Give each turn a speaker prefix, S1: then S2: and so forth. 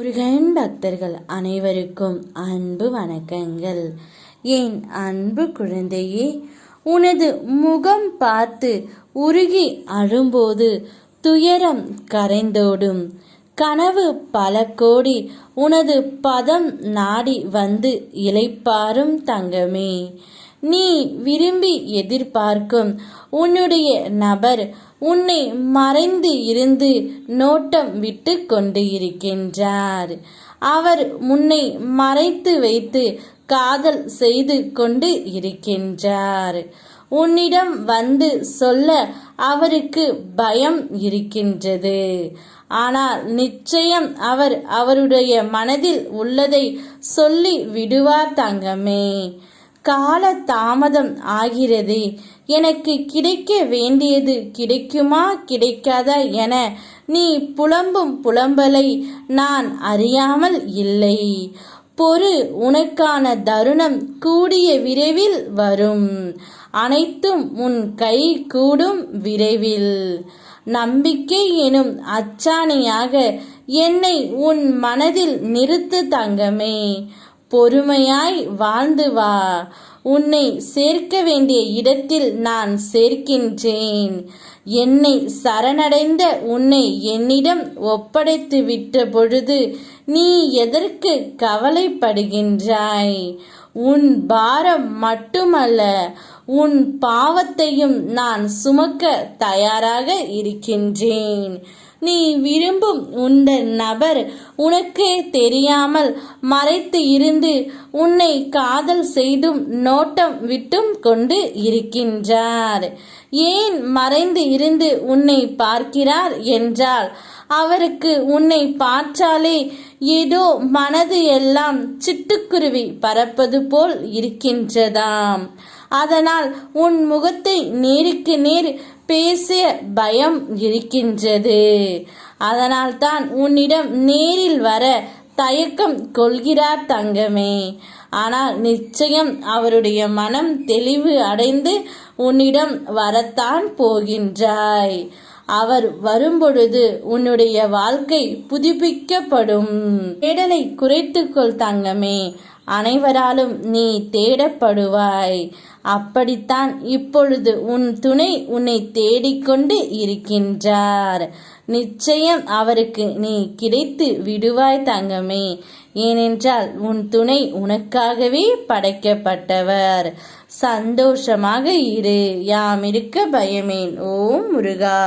S1: முருகன் பக்தர்கள் அனைவருக்கும் அன்பு வணக்கங்கள். என் அன்பு குழந்தையே உனது முகம் பார்த்து உருகி அழும்போது துயரம் கரைந்தோடும். கனவு பல கோடி உனது பதம் நாடி வந்து இழைப்பாரும் தங்கமே. நீ விரும்பி எதிர்பார்க்கும். உன்னுடைய நபர் உன்னை மறைந்து இருந்து நோட்டம் விட்டு கொண்டு இருக்கின்றார். அவர் முன்னை மறைத்து வைத்து காதல் செய்து கொண்டு இருக்கின்றார். உன்னிடம் வந்து சொல்ல அவருக்கு பயம் இருக்கின்றது. ஆனால் நிச்சயம் அவர் அவருடைய மனதில் உள்ளதை சொல்லி விடுவார் தங்கமே. கால தாமதம் ஆகிறது. எனக்கு கிடைக்க வேண்டியது கிடைக்குமா கிடைக்காதா என நீ புலம்பும் புலம்பலை நான் அறியாமல் இல்லை. பொறு உனக்கான தருணம் கூடிய விரைவில் வரும். அனைத்தும் உன் கை கூடும் விரைவில். நம்பிக்கை எனும் அச்சாணியாக என்னை உன் மனதில் நிறுத்து தங்கமே. பொறுமையாய் வாழ்ந்து வா. உன்னை சேர்க்க வேண்டிய இடத்தில் நான் சேர்க்கின்றேன். என்னை சரணடைந்த உன்னை என்னிடம் ஒப்படைத்து விட்ட பொழுது நீ எதற்கு கவலைப்படுகின்றாய்? உன் பாரம் மட்டுமல்ல உன் பாவத்தையும் நான் சுமக்க தயாராக இருக்கின்றேன். நீ விரும்பும் உண்ட நபர் உனக்கே தெரியாமல் மறைத்து இருந்து உன்னை காதல் செய்தும் நோட்டம் விட்டும் கொண்டு இருக்கின்றார். ஏன் மறைந்து இருந்து உன்னை பார்க்கிறார் என்றால் அவருக்கு உன்னை பார்த்தாலே ஏதோ மனது எல்லாம் சிட்டுக்குருவி பறப்பது போல் இருக்கின்றதாம். அதனால் உன் முகத்தை நேருக்கு நேர் பேசிய பயம் இருக்கின்றது. அதனால் தான் உன்னிடம் நேரில் வர தயக்கம் கொள்கிறார் தங்கமே. ஆனால் நிச்சயம் அவருடைய மனம் தெளிவு அடைந்து உன்னிடம் வரத்தான் போகின்றாய். அவர் வரும்பொழுது உன்னுடைய வாழ்க்கை புதுப்பிக்கப்படும். தேடலை குறைத்துக்கொள் தங்கமே அனைவராலும் நீ தேடப்படுவாய். அப்படித்தான் இப்பொழுது உன் துணை உன்னை தேடிக்கொண்டு இருக்கின்றார். நிச்சயம் அவருக்கு நீ கிடைத்து விடுவாய் தங்கமே ஏனென்றால் உன் துணை உனக்காகவே படைக்கப்பட்டவர். சந்தோஷமாக இரு யாம் இருக்க பயமேன். ஓம் முருகா.